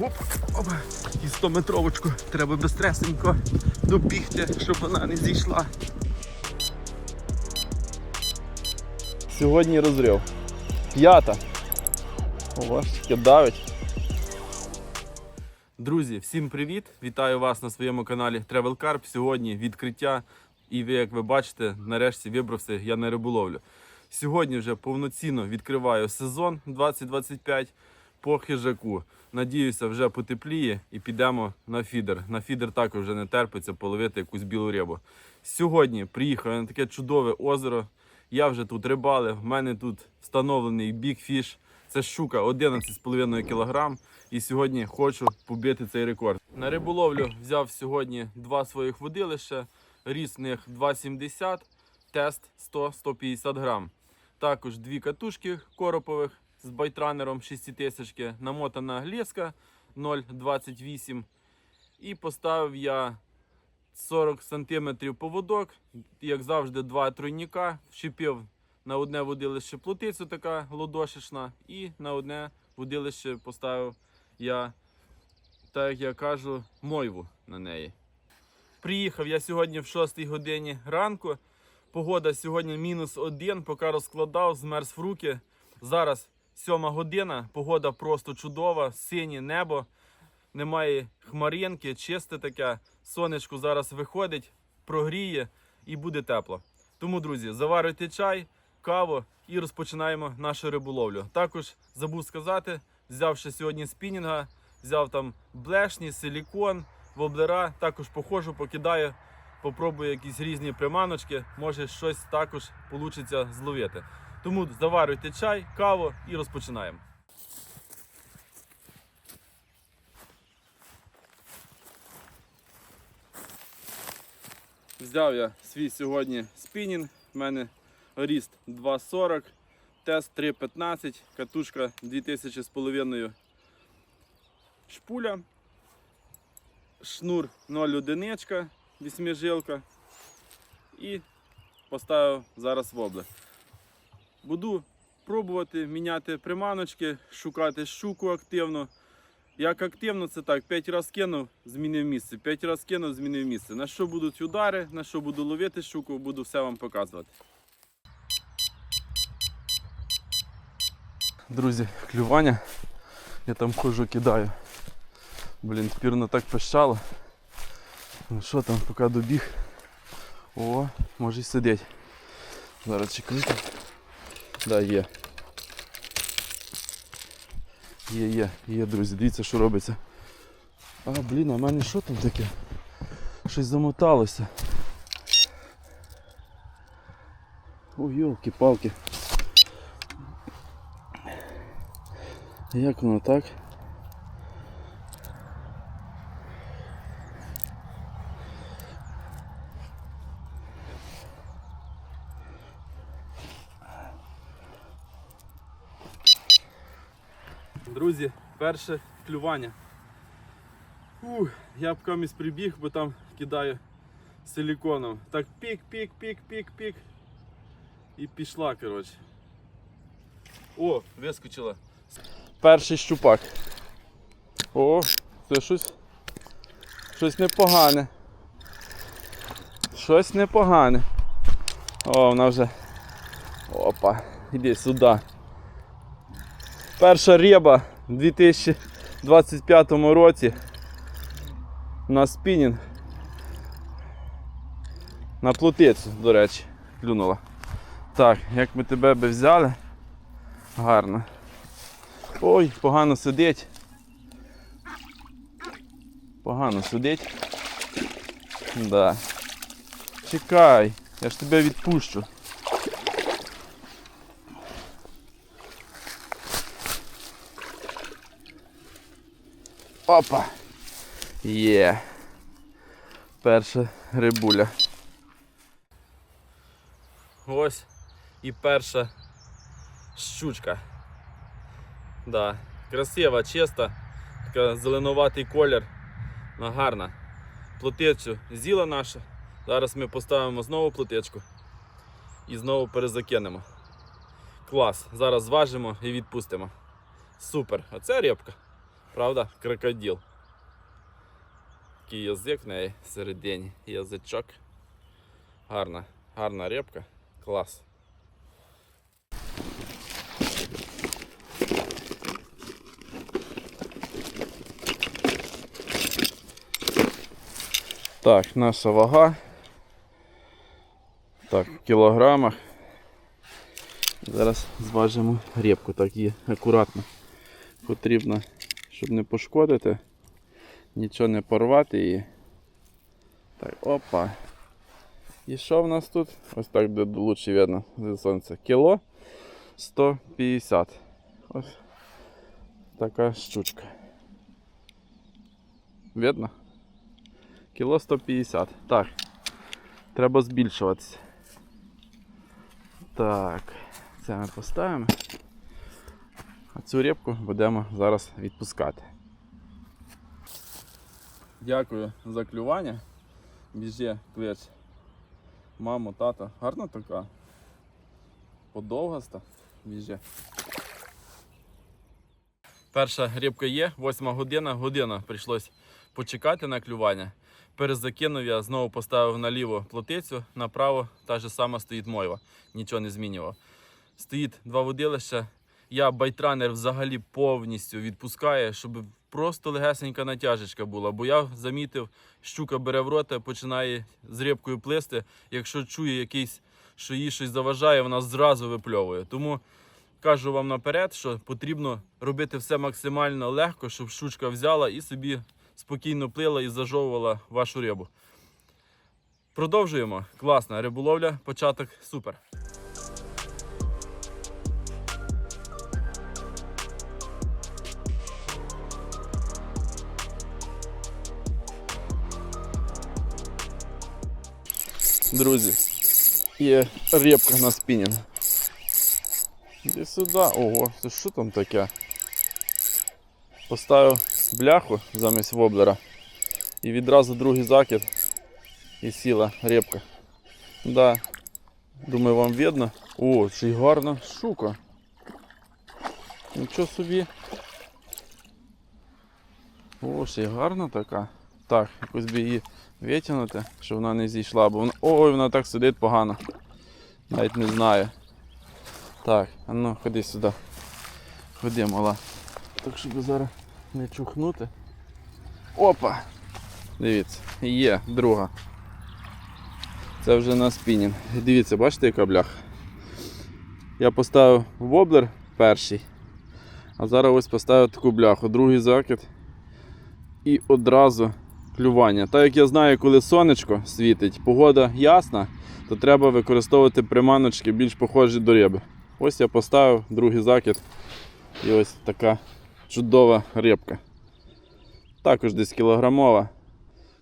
Оп, оп. І 100 метровочку треба безстресенько добігти, щоб вона не зійшла. Сьогодні розрив. П'ята. Таке давить. Друзі, всім привіт! Вітаю вас на своєму каналі Travel Carp. Сьогодні відкриття. І ви, як ви бачите, нарешті вибрався я на риболовлю. Сьогодні вже повноцінно відкриваю сезон 2025 по хижаку. Надіюся, вже потепліє і підемо на фідер. На фідер також вже не терпиться половити якусь білу рибу. Сьогодні приїхав на таке чудове озеро. Я вже тут рибалив. В мене тут встановлений Fish. Це щука 11,5 кг. І сьогодні хочу побити цей рекорд. На риболовлю взяв сьогодні два своїх водилища. Ріс в них 2,70, тест 100-150 грам. Також дві катушки коропових з байтранером 6000, намотана леска 0,28. І поставив я 40 см поводок, як завжди, два тройника. Вчепив на одне водилище плотицю така лодошишна, і на одне водилище поставив я, так як я кажу, мойву на неї. Приїхав я сьогодні в 6 годині ранку. Погода сьогодні мінус один, поки розкладав, змерз в руки. Зараз 7 година, погода просто чудова, синє небо, немає хмаринки, чисте таке. Сонечко зараз виходить, прогріє і буде тепло. Тому, друзі, заварюйте чай, каву і розпочинаємо нашу риболовлю. Також забув сказати, взяв ще сьогодні спінінга, взяв там блешні, силікон, воблера. Також походжу, покидаю, попробую якісь різні приманочки. Може щось також вийде зловити. Тому заварюйте чай, каву і розпочинаємо. Взяв я свій сьогодні спінінг. У мене ріст 2,40, тест 3,15, катушка 2000 з половиною шпуля, шнур 0,1, вісьмижилка і поставив зараз вобле. Буду пробувати міняти приманочки, шукати щуку активно. Як активно, це так, 5 разів кинув, змінив місце, 5 разів кинув, змінив місце. На що будуть удари, на що буду ловити щуку, буду все вам показувати. Друзі, клювання. Я там ходжу, кидаю. Блін, спірно так пищало. Ну що там, поки добіг. О, може й сидить. Зараз чекайте. Да, є. Є, є, є, друзі, дивіться, що робиться. А, блін, а в мене що там таке? Щось замоталося. Ой, йолки-палки. Як воно так? Друзі, перше клювання. Ух, я б камість прибіг, бо там кидаю силіконом. Так пік, пік, пік, пік, пік. І пішла, коротше. О, вискочила. Перший щупак. О, це щось. Щось непогане. Щось непогане. О, вона вже. Опа, іди сюди. Перша риба у 2025 році на спінінг. На плотицю, до речі, клюнула. Так, як ми тебе би взяли. Гарно. Ой, погано сидить. Погано сидить. Да. Чекай, я ж тебе відпущу. Опа! Є. Перша рибуля. Ось і перша щучка. Да. Красива, чиста, така зеленуватий колір. Вона гарна. Плотицю з'їла наша. Зараз ми поставимо знову плотичку і знову перезакинемо. Клас. Зараз зважимо і відпустимо. Супер. Оце рибка. Правда? Крокодил. Такий язик в неї середині, язичок. Гарна, гарна рибка. Клас. Так, наша вага. Так, в кілограмах. Зараз зважимо рибку, так її акуратно. Потрібно, щоб не пошкодити, нічого не порвати її. Так, опа. І що в нас тут? Ось так буде лучше видно зі сонця. Кіло 150. Ось така щучка. Видно? Кіло 150. Так. Треба збільшуватися. Так, це ми поставимо. А цю рибку будемо зараз відпускати. Дякую за клювання. Біжи, клич. Мамо, тата. Гарна така. Подовгаста. Біжи. Перша рибка є, восьма година. Година прийшлось почекати на клювання. Перезакинув я, знову поставив наліво плотицю, направо та ж сама стоїть мойва. Нічого не змінював. Стоїть два водилища. Я байтранер взагалі повністю відпускаю, щоб просто легесенька натяжечка була. Бо я замітив, щука бере в рота, починає з рибкою плисти. Якщо чує якийсь, що їй щось заважає, вона зразу випльовує. Тому кажу вам наперед, що потрібно робити все максимально легко, щоб щучка взяла і собі спокійно плила і зажовувала вашу рибу. Продовжуємо. Класна риболовля, початок супер. Друзі, є рибка на спінінг. Іди сюди. Ого, це що там таке? Поставив бляху замість воблера і відразу другий закид і сіла рибка. Да. Думаю, вам видно. О, чи й гарна шука. Нічого собі. О, ще й гарна така. Так, якось би її витягнути, щоб вона не зійшла, бо вона. Ой, вона так сидить погано. Навіть не знаю. Так, а ну ходи сюди. Ходи, мала. Так, щоб зараз не чухнути. Опа! Дивіться, є друга. Це вже на спінінг. Дивіться, бачите, яка бляха? Я поставив воблер перший, а зараз ось поставив таку бляху, другий закид і одразу клювання. Так як я знаю, коли сонечко світить, погода ясна, то треба використовувати приманочки більш похожі до риби. Ось я поставив другий закид і ось така чудова рибка. Також десь кілограмова.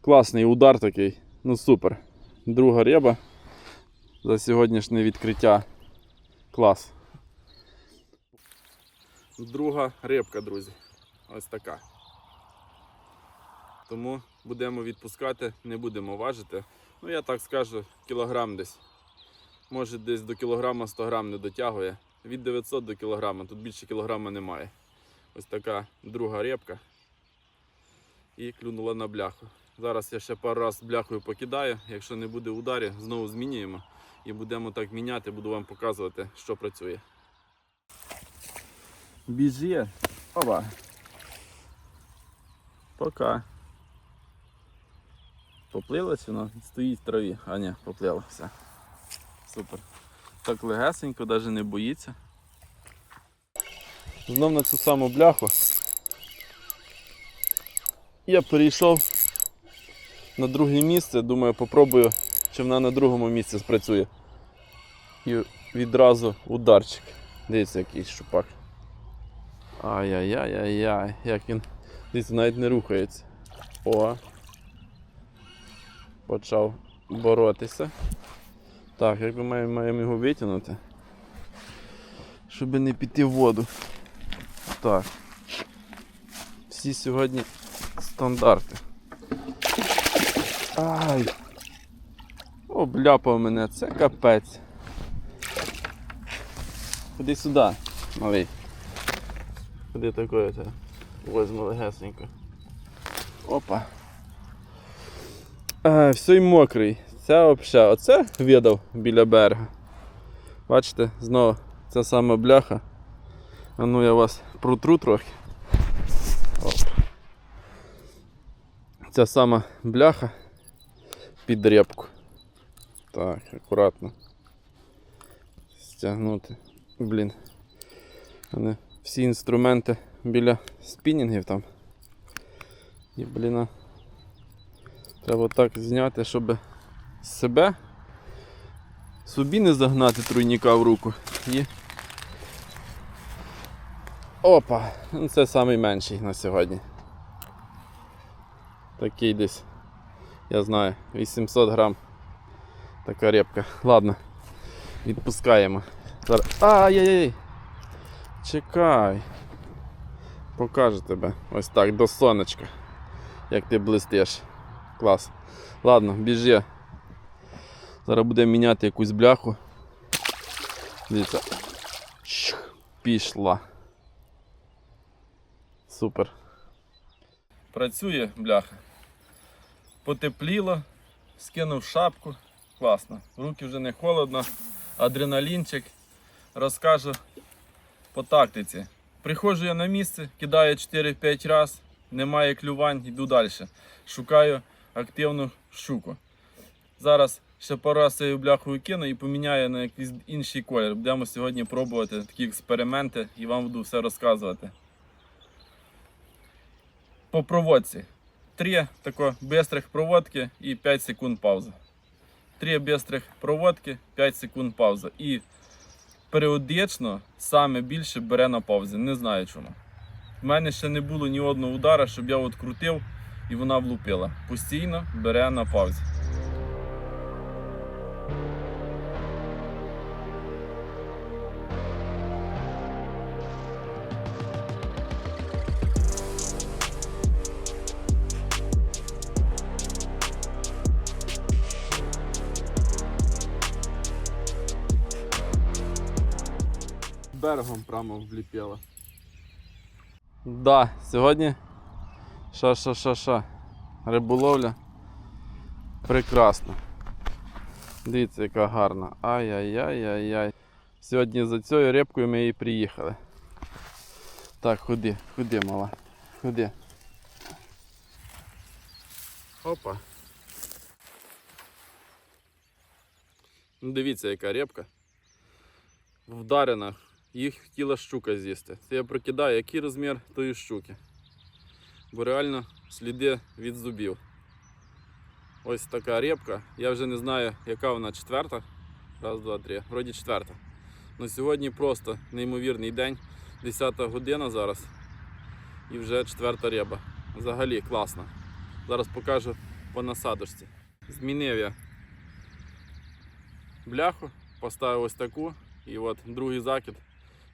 Класний удар такий. Ну супер. Друга риба за сьогоднішнє відкриття. Клас. Друга рибка, друзі. Ось така. Тому будемо відпускати, не будемо важити. Ну я так скажу, кілограм десь. Може десь до кілограма 100 грам не дотягує. Від 900 до кілограма, тут більше кілограма немає. Ось така друга рибка. І клюнула на бляху. Зараз я ще пару разів бляхою покидаю. Якщо не буде ударів, знову змінюємо. І будемо так міняти, буду вам показувати, що працює. Біжи. Опа. Пока. Поплилась вона, стоїть в траві. А ні, поплила. Все. Супер. Так легесенько, навіть не боїться. Знов на цю саму бляху. Я перейшов на друге місце, думаю, попробую, чи вона на другому місці спрацює. І відразу ударчик. Дивіться, який шупак. Ай-яй-яй-яй-яй, як він дивіться, навіть не рухається. О. Почав боротися. Так, як ми маємо, його витягнути, щоб не піти в воду. Так. Всі сьогодні стандарти. Ай! Обляпав мене, це капець. Ходи сюди, малий. Ходи такое це. Возьму легесенько. Опа. А, все й мокрий. Це взагалі, оце видав біля берега. Бачите, знову ця сама бляха. А ну я вас протру трохи. Оп. Ця сама бляха під репку. Так, акуратно. Стягнути. Блін. Вони всі інструменти біля спінінгів там. І, блін, а, треба так зняти, щоб себе собі не загнати тройніка в руку. І... Опа! Ну, Це найменший на сьогодні. Такий десь, я знаю, 800 грам. Така репка. Ладно, відпускаємо. Ай-яй-яй! Чекай. Покажу тебе. Ось так, до сонечка. Як ти блистиш. Клас. Ладно, біжи. Зараз будемо міняти якусь бляху. Дивіться. Пішла. Супер. Працює бляха. Потепліло, скинув шапку. Класно. Руки вже не холодно. Адреналінчик. Розкажу по тактиці. Приходжу я на місце, кидаю 4-5 разів, немає клювань, йду далі. Шукаю активну щуку. Зараз ще пару разів цією бляхою кину і поміняю на якийсь інший колір. Будемо сьогодні пробувати такі експерименти і вам буду все розказувати. По проводці. Три тако бистрих проводки і 5 секунд пауза. Три бистрих проводки, 5 секунд пауза. І періодично саме більше бере на паузі. Не знаю чому. В мене ще не було ні одного удара, щоб я от крутив і вона влупила. Постійно бере на паузі. Берегом прямо вліпила. Да, сьогодні ша-ша-ша-ша. Риболовля. Прекрасно. Дивіться, яка гарна. Ай-яй-яй-яй-яй. Сьогодні за цією рибкою ми і приїхали. Так, ходи, ходи, мала. Ходи. Опа. Ну, дивіться, яка рибка. Вдарена. Їх хотіла щука з'їсти. Це я прокидаю, який розмір тої щуки. Бо реально сліди від зубів. Ось така репка. Я вже не знаю, яка вона четверта. Раз, два, три. Вроді четверта. Ну сьогодні просто неймовірний день. 10 година зараз. І вже четверта риба. Взагалі класно. Зараз покажу по насадочці. Змінив я бляху, поставив ось таку. І от другий закид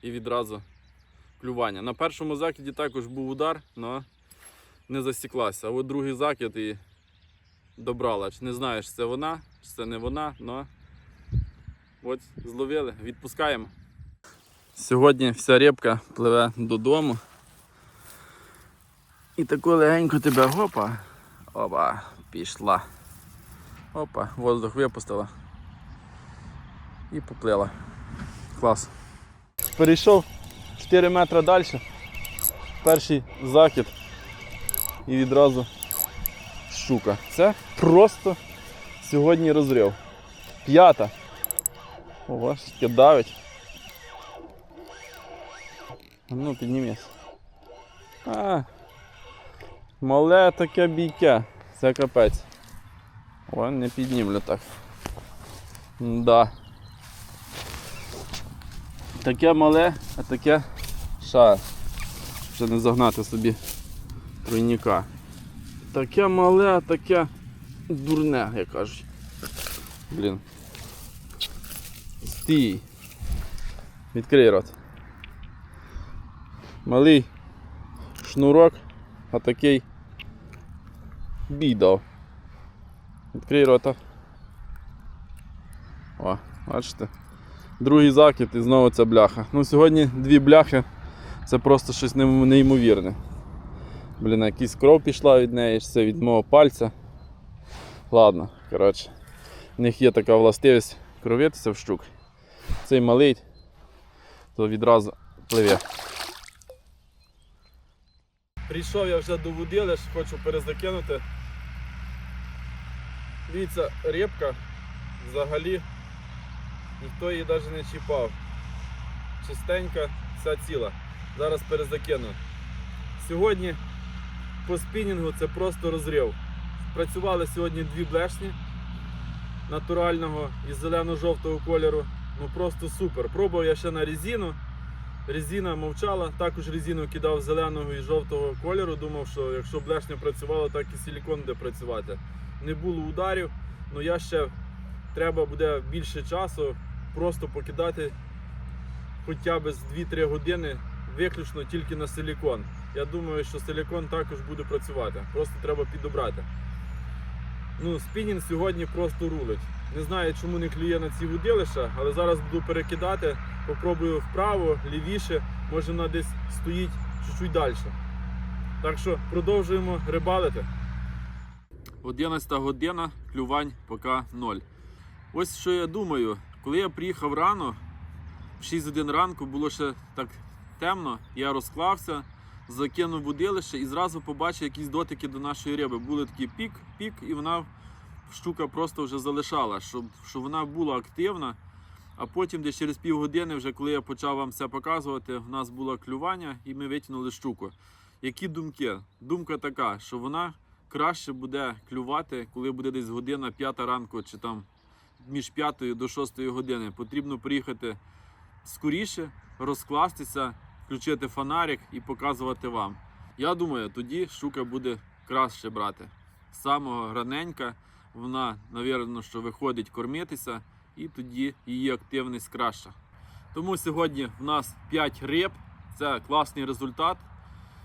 і відразу клювання. На першому закиді також був удар, але не засіклася. А от другий закид і добрала. Не знаю, чи це вона, чи це не вона, але от зловили, відпускаємо. Сьогодні вся рибка пливе додому. І таку легенько тебе гопа. Опа, пішла. Опа, воздух випустила. І поплила. Клас. Перейшов 4 метри далі. Перший закид і відразу щука. Це просто сьогодні розрив. П'ята. Ого, таке давить. Ну, піднімись. А, мале таке бійке. Це капець. О, не піднімлю так. Да. Таке мале, а таке ша. Ще не загнати собі тройніка. Таке мале, а таке дурне, як кажуть. Блін. Стій. Відкрий рот. Малий шнурок, а такий бій. Відкрий рота. О, бачите? Другий закид і знову ця бляха. Ну сьогодні дві бляхи. Це просто щось неймовірне. Блін, якась кров пішла від неї, все від мого пальця. Ладно, коротше. В них є така властивість кровитися в щук. Цей малий, то відразу пливе. Прийшов я вже до водилищ, хочу перезакинути. Дивіться, рибка взагалі ніхто її навіть не чіпав. Чистенька, вся ціла. Зараз перезакину. Сьогодні по спінінгу це просто розрив. Працювали сьогодні дві блешні натурального і зелено-жовтого кольору. Ну просто супер. Пробував я ще на резину. Резина мовчала, також резину кидав зеленого і жовтого кольору. Думав, що якщо блешня працювала, так і силікон буде працювати. Не було ударів, але я ще треба буде більше часу просто покидати хоча б з 2-3 години виключно тільки на силікон. Я думаю, що силікон також буде працювати. Просто треба підобрати. Ну, спінінг сьогодні просто рулить. Не знаю, чому не клює на ці вудилища, але зараз буду перекидати, попробую вправо, лівіше, може вона десь стоїть чуть-чуть далі. Так що продовжуємо рибалити. 11 година, клювань поки ноль. Ось що я думаю, коли я приїхав рано, в 6 годин ранку було ще так темно, я розклався, закинув будилище і зразу побачив якісь дотики до нашої риби. Були такі пік, пік, і вона штука просто вже залишала, щоб, щоб вона була активна. А потім, десь через півгодини, вже коли я почав вам все показувати, в нас було клювання і ми витягнули щуку. Які думки? Думка така, що вона краще буде клювати, коли буде десь година п'ята ранку, чи там між п'ятою до шостої години. Потрібно приїхати скоріше, розкластися, включити фонарик і показувати вам. Я думаю, тоді щука буде краще брати. З Самого раненька вона, навірно, що виходить кормитися, і тоді її активність краща. Тому сьогодні в нас 5 риб. Це класний результат.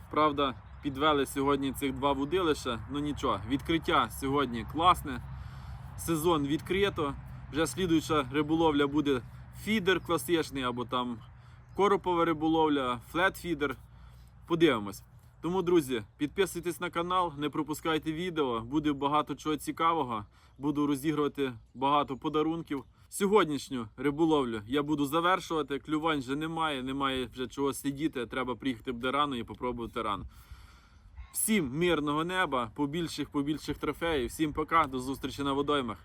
Правда, підвели сьогодні цих два вудилища. Ну нічого, відкриття сьогодні класне. Сезон відкрито. Вже слідуюча риболовля буде фідер класичний або там коропова риболовля, флетфідер. Подивимось. Тому, друзі, підписуйтесь на канал, не пропускайте відео, буде багато чого цікавого. Буду розігрувати багато подарунків. Сьогоднішню риболовлю я буду завершувати. Клювань вже немає, немає вже чого сидіти. Треба приїхати буде рано і попробувати рано. Всім мирного неба, побільших, побільших трофеїв. Всім пока, до зустрічі на водоймах.